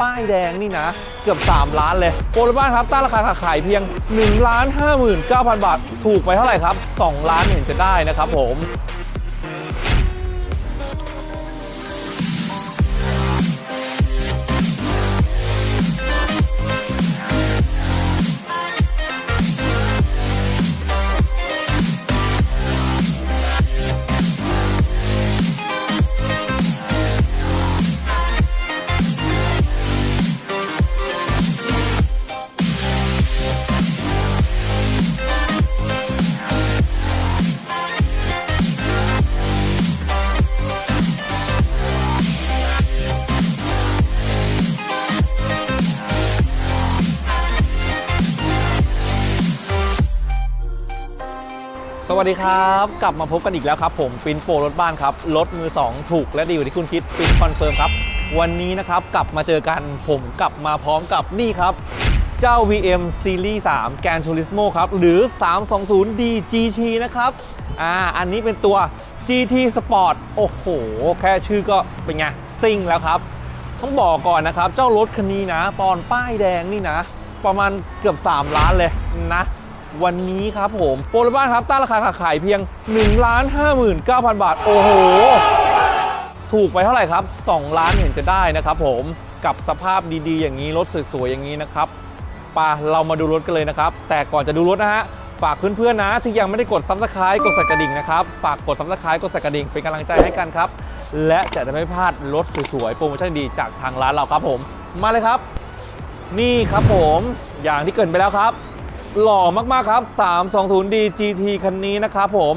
ป้ายแดงนี่นะ เกือบ 3 ล้านเลยโปรบ้านครับตั้งราคาขายเพียง1ล้าน59,000 บาท ถูกไปเท่าไหร่ครับ 2 ล้านเห็นจะได้นะครับผม สวัสดีครับ กลับมาพบกันอีกแล้วครับ ผมปินโปรรถบ้านครับรถมือ 2 ถูกและดีกว่ที่คุณคิดปินคอนเฟิร์มครับ วันนี้นะครับกลับมาเจอกันผมกลับมาพร้อมกับนี่ครับ เจ้า VM Series 3 Gran Turismo ครับ หรือ 320D GT นะครับอ่าอันนี้เป็นตัว GT Sport โอ้โห แค่ชื่อก็เป็นไงซิ่งแล้วครับ ต้องบอกก่อนนะครับ เจ้ารถคันนี้นะ ตอนป้ายแดงนี่นะ ประมาณเกือบ 3 ล้านเลยนะ วันนี้ครับผมโปรบ้านครับตั้งราคาขายเพียง1ล้าน59,000 บาท โอ้โห ถูกไปเท่าไหร่ครับ 2 ล้านเห็นจะได้นะครับผมกับสภาพดีๆ อย่างนี้รถสวยๆอย่างนี้นะครับไป่ะเรามาดูรถกันเลยนะครับ แต่ก่อนจะดูรถนะฮะฝากเพื่อนๆนะ ที่ยังไม่ได้กดซับสไคร b ์กดสั่นกระดิ่งนะครับ ฝากกดซับสไคร b ์กดสั่นกระดิ่งเป็นกำลังใจให้กันครับ และจะได้ไม่พลาดรถสวยๆโปรโมชั่นดีจากทางร้านเราครับผม มาเลยครับ นี่ครับผมอย่างที่เกินไปแล้วครับ หล่อมากๆครับ 320D GT คันนี้นะครับผม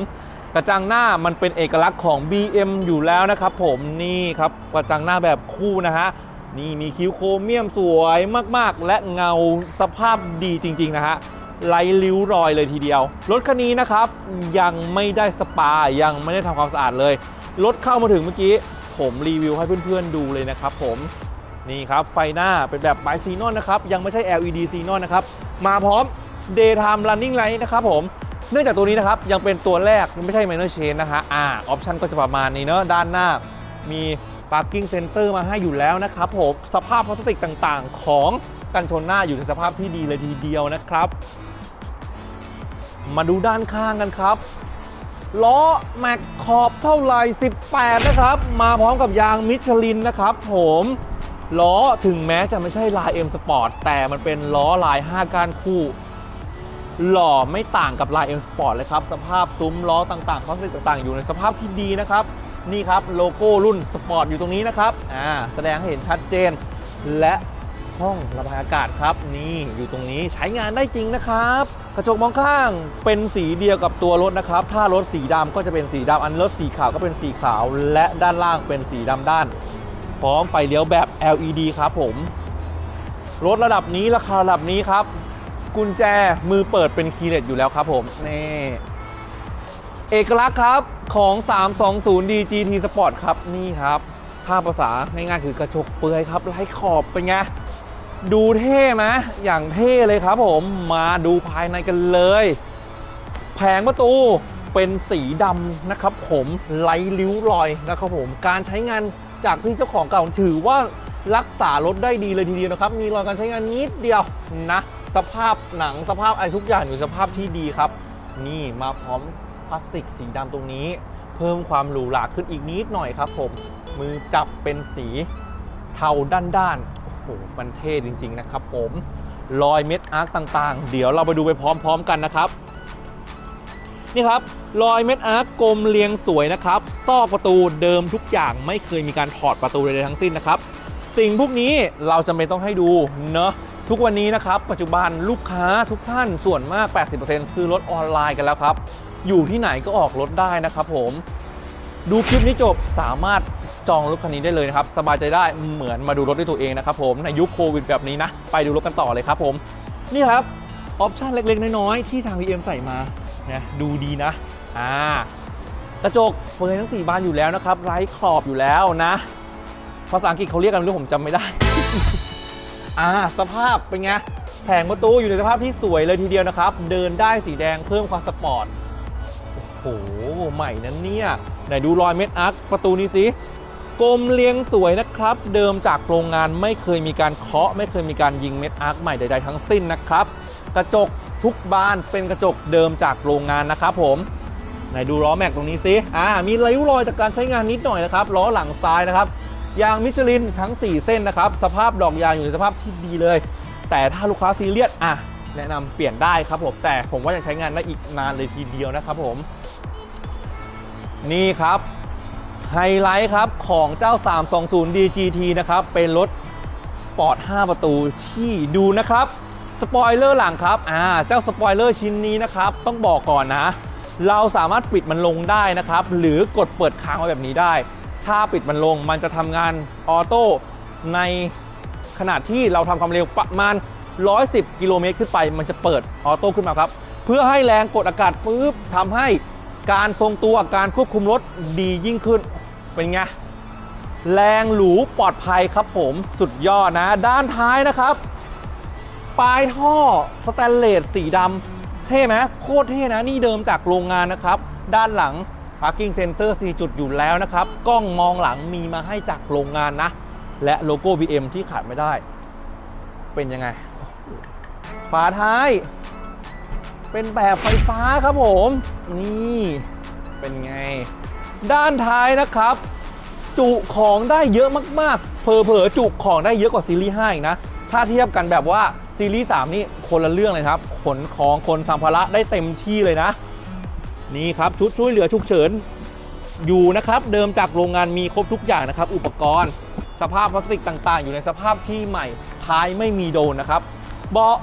กระจังหน้ามันเป็นเอกลักษณ์ของ BM อยู่แล้วนะครับผมนี่ครับกระจังหน้าแบบคู่นะฮะนี่มีคิ้วโครเมียมสวยมากๆ และเงาสภาพดีจริง ๆ นะฮะไร้ริ้วรอยเลยทีเดียว รถคันนี้นะครับยังไม่ได้สปายังไม่ได้ทำความสะอาดเลย รถเข้ามาถึงเมื่อกี้ ผมรีวิวให้เพื่อนๆดูเลยนะครับผมนี่ครับไฟหน้าเป็นแบบไบซีนอนนะครับยังไม่ใช่ LED ซีนอนนะครับมาพร้อม Daytime Running Light นะครับผมเนื่องจากตัวนี้นะครับยังเป็นตัวแรกไม่ใช่ Minor Change นะฮะอ่าออปชันก็จะประมาณนี้เนอะด้านหน้ามี Parking Center มาให้อยู่แล้วนะครับผมสภาพพลาสติกต่างๆ ของกันชนหน้าอยู่ในสภาพที่ดีเลยทีเดียวนะครับ มาดูด้านข้างกันครับล้อแม็กขอบเท่าไหร่18 นะครับ มาพร้อมกับยางมิชลินนะครับผมล้อถึงแม้จะไม่ใช่ลาย M Sport แต่มันเป็นล้อลาย 5 ก้านคู่ หล่อไม่ต่างกับลาย M Sport เลยครับ สภาพซุ้มล้อต่างๆพลาสติกต่างๆ อยู่ในสภาพที่ดีนะครับ นี่ครับโลโก้รุ่นสปอร์ตอยู่ตรงนี้นะครับอ่าแสดงให้เห็นชัดเจน และห้องระบายอากาศครับ นี่อยู่ตรงนี้ใช้งานได้จริงนะครับ กระจกมองข้างเป็นสีเดียวกับตัวรถนะครับ ถ้ารถสีดำก็จะเป็นสีดำอันรถสีขาวก็เป็นสีขาว และด้านล่างเป็นสีดำด้าน พร้อมไฟเลี้ยวแบบ LED ครับผมรถระดับนี้ราคาระดับนี้ครับ กุญแจมือเปิดเป็นคีย์เลสอยู่แล้วครับผม นี่เอกลักษณ์ครับของ 320D GT Sport ครับ นี่ครับภาพภาษาง่ายๆคือกระจกเปลือยครับไร้ขอบเป็นไง ดูเท่ไหมอย่างเท่เลยครับผมมาดูภายในกันเลย แผงประตูเป็นสีดำนะครับผมไร้ริ้วรอยนะครับผมการใช้งานจากที่เจ้าของเก่าถือว่ารักษารถได้ดีเลยทีเดียวนะครับ มีรอยการใช้งานนิดเดียวนะ สภาพหนังสภาพอะไรทุกอย่างอยู่สภาพที่ดีครับ นี่มาพร้อมพลาสติกสีดำตรงนี้ เพิ่มความหรูหราขึ้นอีกนิดหน่อยครับ ผม มือจับเป็นสีเทาด้านๆโอ้โหมันเท่จริง ๆ นะครับ ผมรอยเม็ดอาร์คต่างๆ เดี๋ยวเราไปดูไปพร้อม ๆ กันนะครับนี่ครับรอยเม็ดอาร์คกลมเรียงสวยนะครับซอกประตูเดิมทุกอย่างไม่เคยมีการถอดประตูใดๆทั้งสิ้นนะครับ สิ่งพวกนี้เราจำเป็นต้องให้ดูเนอะ ทุกวันนี้นะครับปัจจุบันลูกค้าทุกท่านส่วนมาก 80%ซื้อรถออนไลน์กันแล้วครับ อยู่ที่ไหนก็ออกรถได้นะครับผมดูคลิปนี้จบสามารถจองรถคันนี้ได้เลยนะครับ สบายใจได้เหมือนมาดูรถด้วยตัวเองนะครับผมในยุคโควิดแบบนี้นะ ไปดูรถกันต่อเลยครับผมนี่ครับออปชั่นเล็กๆ น้อยๆ ที่ทาง VM ใส่มาเนี่ยดูดีนะอ่ากระจกเปิดทั้ง 4 บานอยู่แล้วนะครับไร้ขอบอยู่แล้วนะ ภาษาอังกฤษเขาเรียกกันไม่รู้ผมจำไม่ได้ อ่าสภาพเป็นไงแผงประตูอยู่ในสภาพที่สวยเลยทีเดียวนะครับ เดินได้สีแดงเพิ่มความสปอร์ตโอ้โหใหม่นั้นเนี่ยไหนดูรอยเม็ดอาร์คประตูนี้สิกลมเรียงสวยนะครับ เดิมจากโรงงานไม่เคยมีการเคาะ ไม่เคยมีการยิงเม็ดอาร์คใหม่ใด ๆ ทั้งสิ้นนะครับ กระจกทุกบานเป็นกระจกเดิมจากโรงงานนะครับผมไหนดูล้อแม็กตรงนี้สิอ่ามีริ้วรอยจากการใช้งานนิดหน่อยนะครับล้อหลังซ้ายนะครับ ยางมิชลินทั้ง 4 เส้นนะครับ สภาพดอกยางอยู่ในสภาพที่ดีเลย แต่ถ้าลูกค้าซีเรียสอะแนะนำเปลี่ยนได้ครับผม แต่ผมว่ายังใช้งานได้อีกนานเลยทีเดียวนะครับผม นี่ครับไฮไลท์ครับของเจ้า 320 DGT นะครับ เป็นรถสปอร์ต 5 ประตูที่ดูนะครับ สปอยเลอร์หลังครับอ่าเจ้าสปอยเลอร์ชิ้นนี้นะครับ ต้องบอกก่อนนะ เราสามารถปิดมันลงได้นะครับ หรือกดเปิดค้างไว้แบบนี้ได้ ถ้าปิดมันลงมันจะทำงานออโต้ในขณะที่เราทำความเร็วประมาณ 110 กิโลเมตรขึ้นไป มันจะเปิดออโต้ขึ้นมาครับ เพื่อให้แรงกดอากาศปุ๊บทำให้การทรงตัวการควบคุมรถดียิ่งขึ้น เป็นไง แรงหรูปลอดภัยครับผมสุดยอดนะ ด้านท้ายนะครับ ปลายท่อสแตนเลสสีดำเท่ไหมโคตรเท่นะ นี่เดิมจากโรงงานนะครับ ด้านหลัง parking sensor 4 จุดอยู่แล้วนะครับ กล้องมองหลังมีมาให้จากโรงงานนะ และโลโก้ BM ที่ขาดไม่ได้ เป็นยังไง ฝาท้าย เป็นแบบไฟฟ้าครับผม นี่เป็นไง ด้านท้ายนะครับ จุของได้เยอะมากๆเผลอๆจุของได้เยอะกว่าซีรีส์5อีกนะ ถ้าเทียบกันแบบว่าซีรีส์3นี่คนละเรื่องเลยครับ ขนของคนสัมภาระได้เต็มที่เลยนะ นี่ครับชุดช่วยเหลือฉุกเฉินอยู่นะครับ เดิมจากโรงงานมีครบทุกอย่างนะครับ อุปกรณ์ สภาพพลาสติกต่างๆ อยู่ในสภาพที่ใหม่ท้ายไม่มีโดนนะครับ เบาะ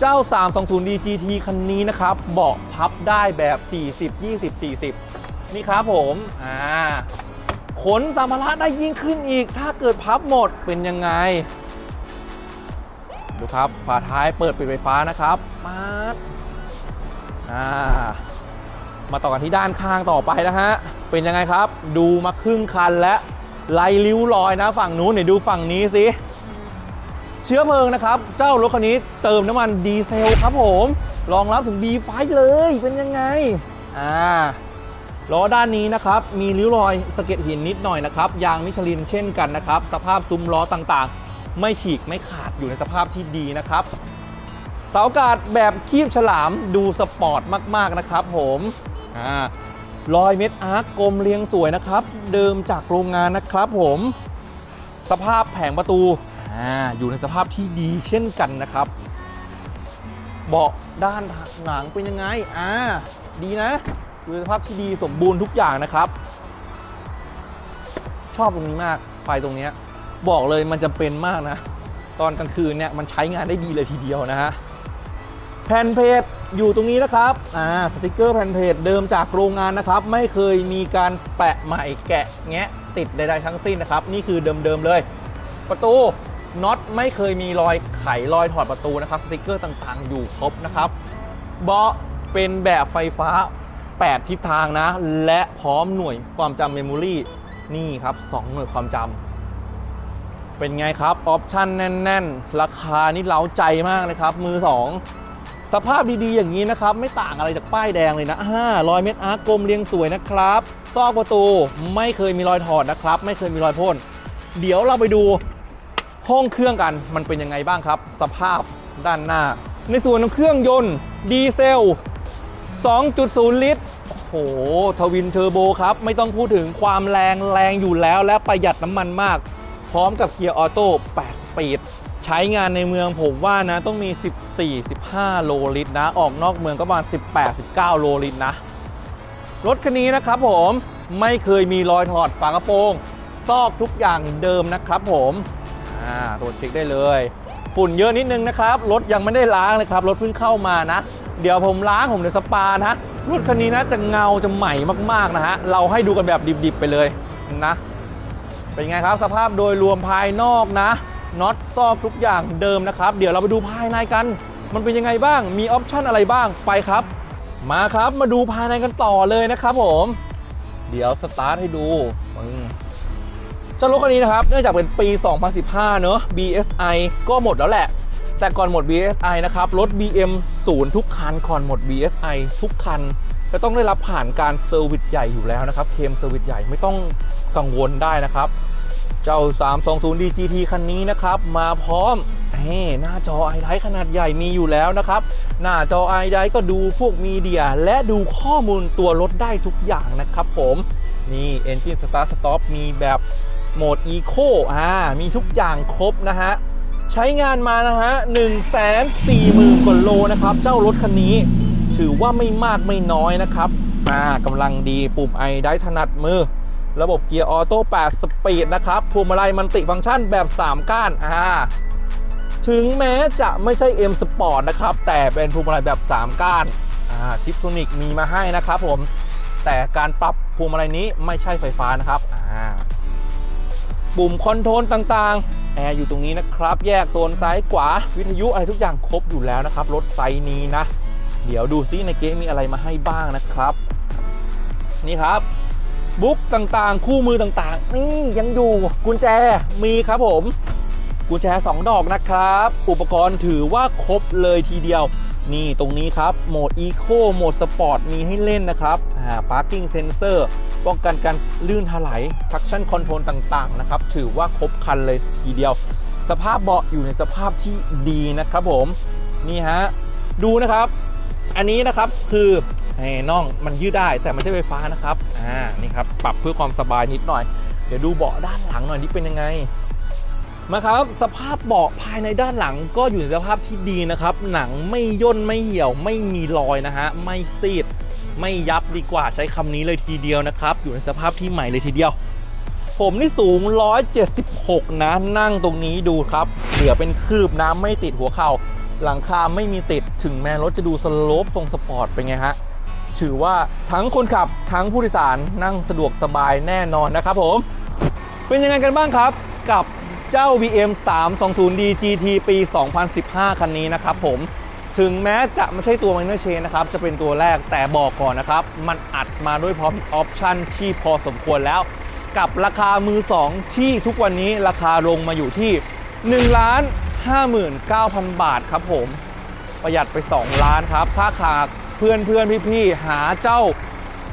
เจ้า 320 DGT คันนี้นะครับ เบาะพับได้แบบ 40 20 40 นี่ครับผมอ่าขนสัมภาระได้ยิ่งขึ้นอีก ถ้าเกิดพับหมดเป็นยังไง ดูครับฝาท้ายเปิดปิดไฟฟ้านะครับมาอ่า มาต่อกันที่ด้านข้างต่อไปนะฮะ เป็นยังไงครับ ดูมาครึ่งคันและไล่ริ้วรอยนะ ฝั่งนู้นเดี๋ยวดูฝั่งนี้สิ เชื้อเพลิงนะครับ เจ้ารถคันนี้เติมน้ำมันดีเซลครับผม รองรับถึง B5 เลย เป็นยังไง อ่า ล้อด้านนี้นะครับ มีริ้วรอยสะเก็ดหินนิดหน่อยนะครับ ยางมิชลินเช่นกันนะครับ สภาพซุ้มล้อต่างๆ ไม่ฉีกไม่ขาดอยู่ในสภาพที่ดีนะครับเสาอากาศแบบคีบฉลามดูสปอร์ตมาก ๆ นะครับผม อ่ารอยเม็ดอาร์คกลมเรียงสวยนะครับ เดิมจากโรงงานนะครับผม สภาพแผงประตูอ่าอยู่ในสภาพที่ดีเช่นกันนะครับ เบาะด้านหลังเป็นยังไงอ่าดีนะอยู่ในสภาพที่ดีสมบูรณ์ทุกอย่างนะครับ ชอบตรงนี้มากไฟตรงนี้ บอกเลยมันจำเป็นมากนะ ตอนกลางคืนเนี่ยมันใช้งานได้ดีเลยทีเดียวนะฮะ แผ่นเพจอยู่ตรงนี้นะครับอ่าสติกเกอร์แผ่นเพจเดิมจากโรงงานนะครับ ไม่เคยมีการแปะใหม่แกะแงะติดใดๆทั้งสิ้นนะครับ นี่คือเดิมๆเลย ประตูน็อตไม่เคยมีรอยไขรอยถอดประตูนะครับสติกเกอร์ต่างๆ อยู่ครบนะครับเบาะเป็นแบบไฟฟ้า 8 ทิศทางนะ และพร้อมหน่วยความจำเมมโมรีนี่ครับ 2 หน่วยความจำเป็นไงครับ ออปชั่นแน่น ๆ ราคานี่เล้าใจมากเลยครับ มือ 2 สภาพดีๆอย่างนี้นะครับ ไม่ต่างอะไรจากป้ายแดงเลยนะ5 0 0 เมตรอาร์กลมเรียงสวยนะครับซอกประตูไม่เคยมีรอยถอดนะครับ ไม่เคยมีรอยพ่นเดี๋ยวเราไปดูห้องเครื่องกันมันเป็นยังไงบ้างครับ สภาพด้านหน้า ในส่วนของเครื่องยนต์ดีเซล 2.0 ลิตรโอ้โหทวินเทอร์โบครับ ไม่ต้องพูดถึงความแรงแรงอยู่แล้วและประหยัดน้ำมันมาก พร้อมกับเกียร์ออโต้8สปีด ใช้งานในเมืองผมว่านะต้องมี 14-15 โลลิตรนะ ออกนอกเมืองก็ประมาณ 18-19 โลลิตรนะ รถคันนี้นะครับผมไม่เคยมีรอยถอดฝากระโปรงซอกทุกอย่างเดิมนะครับผมอ่าตรวจเช็คได้เลย ฝุ่นเยอะนิดนึงนะครับ รถยังไม่ได้ล้างเลยครับรถเพิ่งเข้ามานะ เดี๋ยวผมล้างผมเดี๋ยวสปานะรถคันนี้นะจะเงาจะใหม่มากๆนะฮะเราให้ดูกันแบบดิบๆไปเลยนะ เป็นไงครับสภาพโดยรวมภายนอกนะ น็อตซอกทุกอย่างเดิมนะครับ เดี๋ยวเราไปดูภายในกัน มันเป็นยังไงบ้างมีออปชั่นอะไรบ้างไปครับ มาครับมาดูภายในกันต่อเลยนะครับผม เดี๋ยวสตาร์ทให้ดูปึ้งเจ้ารถคันนี้นะครับเนื่องจากเป็นปี 2015 เนอะ BSI ก็หมดแล้วแหละ แต่ก่อนหมด BSI นะครับรถ BM ศูนย์ทุกคันก่อนหมด BSI ทุกคันจะต้องได้รับผ่านการเซอร์วิสใหญ่อยู่แล้วนะครับเคมเซอร์วิสใหญ่ไม่ต้องกังวลได้นะครับ เจ้า 320D GT คันนี้นะครับ มาพร้อมเฮ้หน้าจอไอไลท์ขนาดใหญ่มีอยู่แล้วนะครับ หน้าจอไอไลท์ก็ดูพวกมีเดีย และดูข้อมูลตัวรถได้ทุกอย่างนะครับผม นี่ Engine Start Stop มีแบบโหมด Eco อ่ามีทุกอย่างครบนะฮะ ใช้งานมานะฮะ 1 4 0 0 0 0กว่าโลนะครับ เจ้ารถคันนี้ ถือว่าไม่มากไม่น้อยนะครับอ่ากำลังดีปุ่มไอได้ถนัดมือ ระบบเกียร์ออโต้8สปีดนะครับพวงมาลัยมันติฟังก์ชันแบบ 3 ก้านอ่าถึงแม้จะไม่ใช่ M Sport นะครับ แต่เป็นพวงมาลัยแบบ 3 ก้านอ่าชิปโทนิกมีมาให้นะครับผม แต่การปรับพวงมาลัยนี้ไม่ใช่ไฟฟ้านะครับอ่าปุ่มคอนโทรลต่างๆ แอร์อยู่ตรงนี้นะครับ แยกโซนซ้ายขวา วิทยุอะไรทุกอย่างครบอยู่แล้วนะครับ รถไซส์นี้นะ เดี๋ยวดูซิในเกมมีอะไรมาให้บ้างนะครับ นี่ครับ บุ๊กต่างๆ คู่มือต่างๆ นี่ยังอยู่กุญแจมีครับผม กุญแจ 2 ดอกนะครับ อุปกรณ์ถือว่าครบเลยทีเดียว นี่ตรงนี้ครับโหมด Eco โหมด Sport มีให้เล่นนะครับอ่า Parking Sensor ป้องกันการลื่นถลาย Traction Control ต่างๆนะครับ ถือว่าครบคันเลยทีเดียว สภาพเบาะอยู่ในสภาพที่ดีนะครับผม นี่ฮะ ดูนะครับ อันนี้นะครับคือ ไอ้น่องมันยืดได้แต่ไม่ใช่ไฟฟ้านะครับอ่านี่ครับปรับเพื่อความสบายนิดหน่อย เดี๋ยวดูเบาะด้านหลังหน่อยนี่เป็นยังไงมาครับสภาพเบาะภายในด้านหลังก็อยู่ในสภาพที่ดีนะครับ หนังไม่ย่นไม่เหี่ยว ไม่มีรอยนะฮะไม่ซีด ไม่ยับดีกว่าใช้คำนี้เลยทีเดียวนะครับ อยู่ในสภาพที่ใหม่เลยทีเดียว ผมนี่สูง 176 นะนั่งตรงนี้ดูครับ เหลือเป็นคืบน้ำไม่ติดหัวเข่าหลังคาไม่มีติดถึงแม้รถจะดูสโลปทรงสปอร์ตเป็นไงฮะ ถือว่าทั้งคนขับทั้งผู้โดยสารนั่งสะดวกสบายแน่นอนนะครับผม เป็นยังไงกันบ้างครับ กับเจ้า BM 320D GT ปี 2015 คันนี้นะครับผมถึงแม้จะไม่ใช่ตัว Minor Chain นะครับ จะเป็นตัวแรกแต่บอกก่อนนะครับ มันอัดมาด้วยพร้อมออปชั่นที่พอสมควรแล้ว กับราคามือ 2 ที่ทุกวันนี้ราคาลงมาอยู่ที่1ล้าน59,000 บาทครับผม ประหยัดไป 2 ล้านครับ ถ้าขาดเพื่อนเพื่อนพี่ๆ หาเจ้า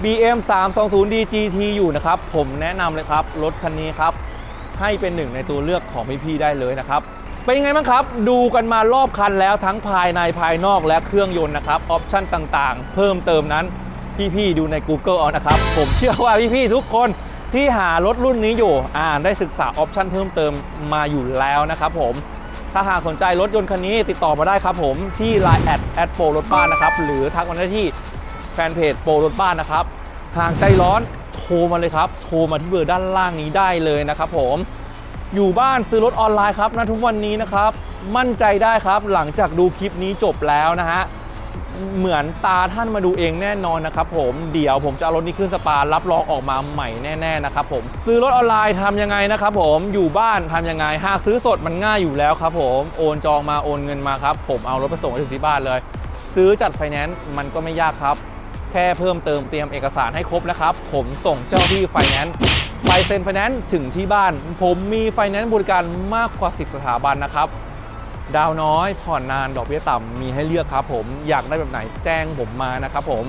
BM 320D GT อยู่นะครับ ผมแนะนำเลยครับ รถคันนี้ครับ ให้เป็นหนึ่งในตัวเลือกของพี่ๆ ได้เลยนะครับ เป็นยังไงบ้างครับ ดูกันมารอบคันแล้วทั้งภายในภายนอกและเครื่องยนต์นะครับ ออปชั่นต่างๆ เพิ่มเติมนั้น พี่ๆ ดูใน Google เอานะครับ ผมเชื่อว่าพี่ๆ ทุกคนที่หารถรุ่นนี้อยู่อ่านได้ศึกษาออปชั่นเพิ่มเติมมาอยู่แล้วนะครับผม ถ้าหากสนใจรถยนต์คันนี้ติดต่อมาได้ครับผมที่ Line แอดแอดโปรรถบ้านนะครับ หรือทักมาได้ที่แฟนเพจโปรรถบ้านนะครับ หากใจร้อนโทรมาเลยครับ โทรมาที่เบอร์ด้านล่างนี้ได้เลยนะครับผมอยู่บ้านซื้อรถออนไลน์ครับนะทุกวันนี้นะครับ มั่นใจได้ครับหลังจากดูคลิปนี้จบแล้วนะฮะ เหมือนตาท่านมาดูเองแน่นอนนะครับผมเดี๋ยวผมจะเอารถนี้ขึ้นสปารับรองออกมาใหม่แน่ๆนะครับผมซื้อรถออนไลน์ทำยังไงนะครับผมอยู่บ้านทำยังไงหากซื้อสดมันง่ายอยู่แล้วครับผมโอนจองมาโอนเงินมาครับผมเอารถไปส่งถึงที่บ้านเลย ซื้อจัดไฟแนนซ์มันก็ไม่ยากครับ แค่เพิ่มเติมเตรียมเอกสารให้ครบนะครับ ผมส่งเจ้าที่ไฟแนนซ์ไปเซ็นไฟแนนซ์ถึงที่บ้าน ผมมีไฟแนนซ์บริการมากกว่า 10 สถาบันนะครับ ดาวน้อยผ่อนนานดอกเบี้ยต่ำมีให้เลือกครับผมอยากได้แบบไหนแจ้งผมมานะครับผม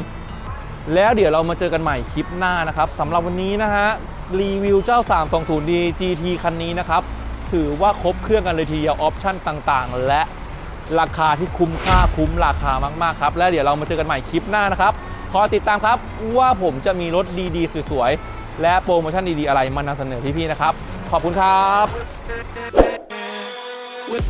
แล้วเดี๋ยวเรามาเจอกันใหม่คลิปหน้านะครับสำหรับวันนี้นะฮะรีวิวเจ้า 320D GT คันนี้นะครับถือว่าครบเครื่องกันเลยทีเดียวออปชั่นต่างๆ และราคาที่คุ้มค่าคุ้มราคามากๆครับ และเดี๋ยวเรามาเจอกันใหม่คลิปหน้านะครับคอยติดตามครับว่าผมจะมีรถดีๆสวยๆและโปรโมชั่นดีๆอะไรมานำเสนอพี่ๆนะครับ ขอบคุณครับ with